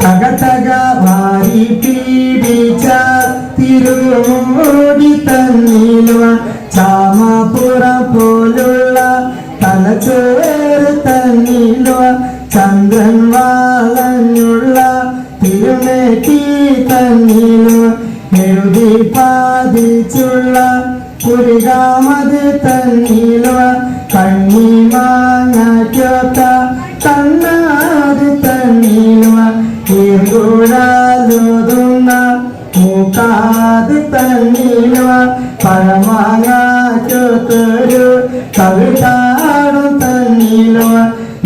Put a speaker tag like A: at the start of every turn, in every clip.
A: തകതക വാരി പീഡിച്ച തിരുമോടി തന്നിലുവ ചാമപുറം പോലുള്ള തലച്ചോറ് തന്നിലുവ ചന്ദ്രൻ വാളഞ്ഞുള്ള തിരുമേറ്റി തന്നിലുവ എഴുതി പാതിച്ചുള്ള പുരികാമത് തന്നിലുവ കണ്ണി മാങ്ങാറ്റോത്ത മൂക്കാത് തന്നിലുവ പഴമാങ്ങാറ്റോത്തൊരു കവിതാടും തന്നിലുവ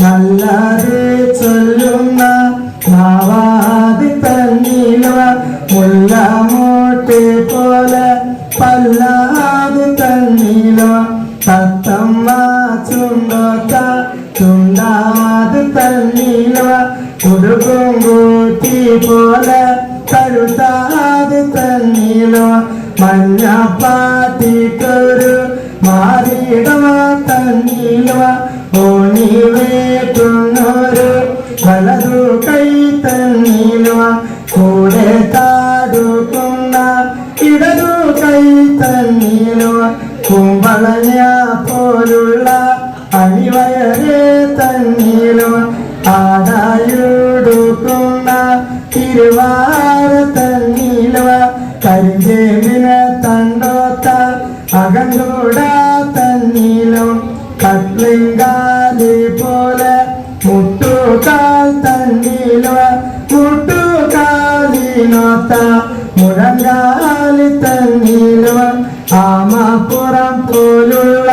A: നല്ലത് ചൊല്ലുന്ന നാവാത് തന്നിലുവ മുല്ലമോട്ട് പോലെ പല്ലാത് തന്നിലുവ തത്തമ്മ ചുണ്ടോത്ത ചുണ്ടാത് തന്നിലുവ കൊടുക്കും കൂട്ടി പോലെ കഴുത്താത് തന്നിലോ മഞ്ഞപ്പാട്ടിക്കൊരു മാറിയിടവ തന്നിലുവ ഓണിവേറ്റുന്നൊരു വലതു കൈ തന്നിലുവ കൂടെ താടുക്കുന്ന ഇടതു കൈ തന്നിലുവ കുമ്പളഞ്ഞ പോലുള്ള അണിവയറെ തന്നിലുവ ആടായുടുക്കുന്ന ತನ್ನೀಳುವ ಕರಿಗೇವಿನ ತಂಡೋತ ಅಗಂಗೂಡ தன்னிலும் கட்லிங்காலி போல முட்டுக்கால் தன்னிலும் முட்டுக்காலி நோத்தா முழங்காலி தன்னிலும் ஆமாபுரம் போலுள்ள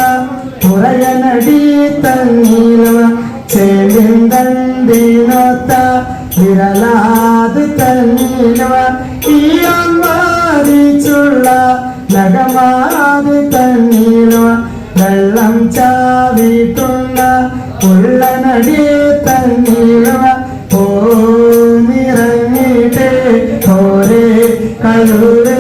A: புறையனடி தன்னிலும் செல்லும் നിഴലാത് തന്നവ ഈയമ്മാരിച്ചുള്ള നഖമാത് തന്നിലവ വെള്ളം ചാവിട്ടുള്ള ഉള്ളനടി തന്നിലവ ഓ നിറങ്ങിട്ട് ഓരേ കലൂരെ.